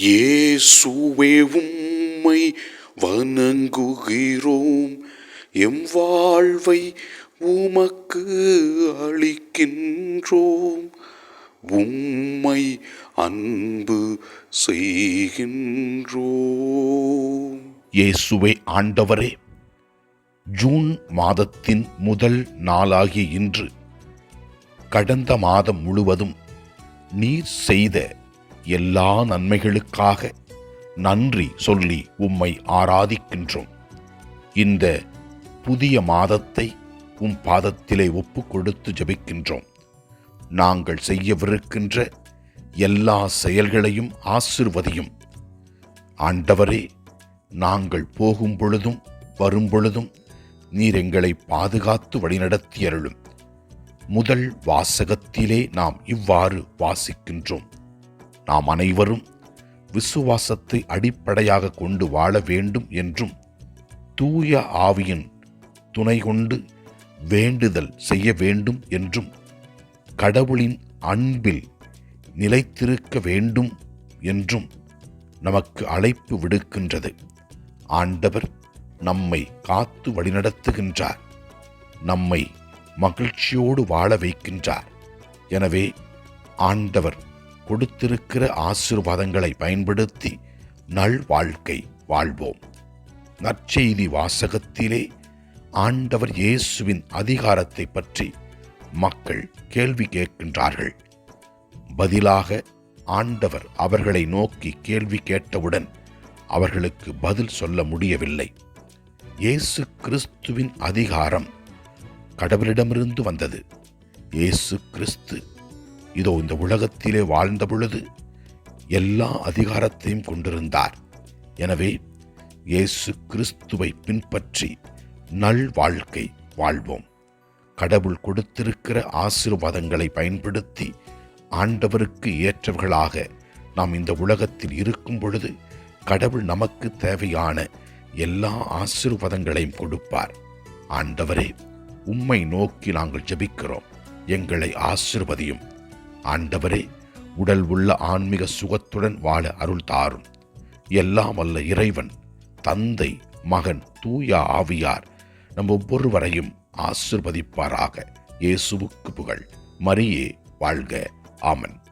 இயேசுவே உம்மை வணங்குகிறோம். எம் வாழ்வை உமக்கு அளிக்கின்றோம். உம்மை அன்பு செய்கின்றோம். இயேசுவே ஆண்டவரே ஜூன் மாதத்தின் முதல் நாளாகிய இன்று கடந்த மாதம் முழுவதும் நீர் செய்த எல்லா நன்மைகளுக்காக நன்றி சொல்லி உம்மை ஆராதிக்கின்றோம். இந்த புதிய மாதத்தை உம் பாதத்திலே ஒப்பு கொடுத்து ஜெபிக்கின்றோம். நாங்கள் செய்யவிருக்கின்ற எல்லா செயல்களையும் ஆசிர்வதியும். ஆண்டவரே நாங்கள் போகும் பொழுதும் வரும் பொழுதும் நீர் எங்களை பாதுகாத்து வழிநடத்தி அருளும் முதல் வாசகத்திலே நாம் இவ்வாறு வாசிக்கின்றோம். நாம் அனைவரும் விசுவாசத்தை அடிப்படையாக கொண்டு வாழ வேண்டும் என்றும் தூய ஆவியின் துணை கொண்டு வேண்டுதல் செய்ய வேண்டும் என்றும் கடவுளின் அன்பில் நிலைத்திருக்க வேண்டும் என்றும் நமக்கு அழைப்பு விடுக்கின்றது. ஆண்டவர் நம்மை காத்து வழிநடத்துகின்றார். நம்மை மகிழ்ச்சியோடு வாழ வைக்கின்றார். எனவே ஆண்டவர் கொடுத்திருக்கிற ஆசீர்வாதங்களை பயன்படுத்தி நல் வாழ்க்கை வாழ்வோம். நற்செய்தி வாசகத்திலே ஆண்டவர் இயேசுவின் அதிகாரத்தை பற்றி மக்கள் கேள்வி கேட்கின்றார்கள். பதிலாக ஆண்டவர் அவர்களை நோக்கி கேள்வி கேட்டவுடன் அவர்களுக்கு பதில் சொல்ல முடியவில்லை. இயேசு கிறிஸ்துவின் அதிகாரம் கடவுளிடமிருந்து வந்தது. இயேசு கிறிஸ்து இதோ இந்த உலகத்திலே வாழ்ந்த பொழுது எல்லா அதிகாரத்தையும் கொண்டிருந்தார். எனவே இயேசு கிறிஸ்துவை பின்பற்றி நல் வாழ்க்கை வாழ்வோம். கடவுள் கொடுத்திருக்கிற ஆசீர்வாதங்களை பயன்படுத்தி ஆண்டவருக்கு ஏற்றவர்களாக நாம் இந்த உலகத்தில் இருக்கும் பொழுது கடவுள் நமக்கு தேவையான எல்லா ஆசீர்வாதங்களையும் கொடுப்பார். ஆண்டவரே உம்மை நோக்கி நாங்கள் ஜெபிக்கிறோம். எங்களை ஆசிர்வதியும். ஆண்டவரே உடல் உள்ள ஆன்மீக சுகத்துடன் வாழ அருள் தாரும். எல்லாம் அல்ல இறைவன் தந்தை மகன் தூய ஆவியார் நம் ஒவ்வொருவரையும் ஆசிர்வதிப்பாராக. இயேசுவுக்கு புகழ். மரியே வாழ்க. ஆமன்.